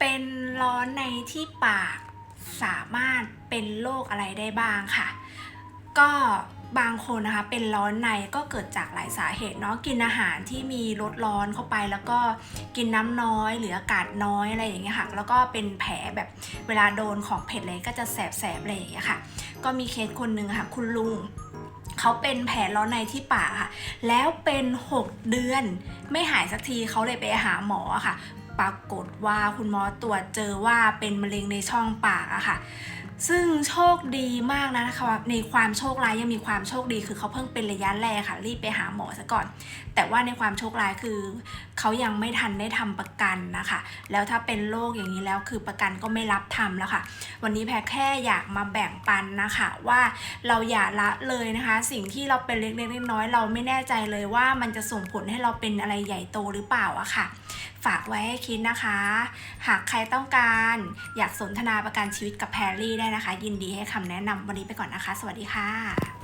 เป็นร้อนในที่ปากสามารถเป็นโรคอะไรได้บ้างค่ะ ก็บางคนนะคะเป็นร้อนในก็เกิดจากหลายสาเหตุเนาะกินอาหารที่มีรสร้อนเข้าไป แล้วก็กินน้ำน้อย หรืออากาศน้อยอะไรอย่างเงี้ยค่ะแล้วก็เป็นแผลแบบเวลาโดนของเผ็ดเลยก็จะแสบๆอะไรอย่างเงี้ยค่ะ ก็มีเคสคนหนึ่งค่ะ คุณลุงเขาเป็นแผลร้อนในที่ปากค่ะ แล้วเป็น 6 เดือนไม่หายสักทีเขาเลยไปหาหมอค่ะ ปรากฏว่าคุณหมอตรวจเจอว่าเป็นมะเร็งในช่องปากอะค่ะ ซึ่งโชคดีมากนะนะคะในความโชคร้ายยังมีความโชคดีคือเขาเพิ่งเป็นระยะแรกค่ะ รีบไปหาหมอซะก่อน แต่ว่าในความโชคร้ายคือเขายังไม่ทันได้ทำประกันนะคะ แล้วถ้าเป็นโรคอย่างนี้แล้วคือประกันก็ไม่รับทำแล้วค่ะ วันนี้แพรแค่อยากมาแบ่งปันนะคะว่าเราอย่าละเลยนะคะ สิ่งที่เราเป็นเล็กๆน้อยๆเราไม่แน่ใจเลยว่ามันจะส่งผลให้เราเป็นอะไรใหญ่โตหรือเปล่าอะค่ะ ฝากไว้ให้คิดนะคะ หากใครต้องการอยากสนทนาประกันชีวิตกับแพรรี่ได้นะคะ ยินดีให้คำแนะนำวันนี้ไปก่อนนะคะ สวัสดีค่ะ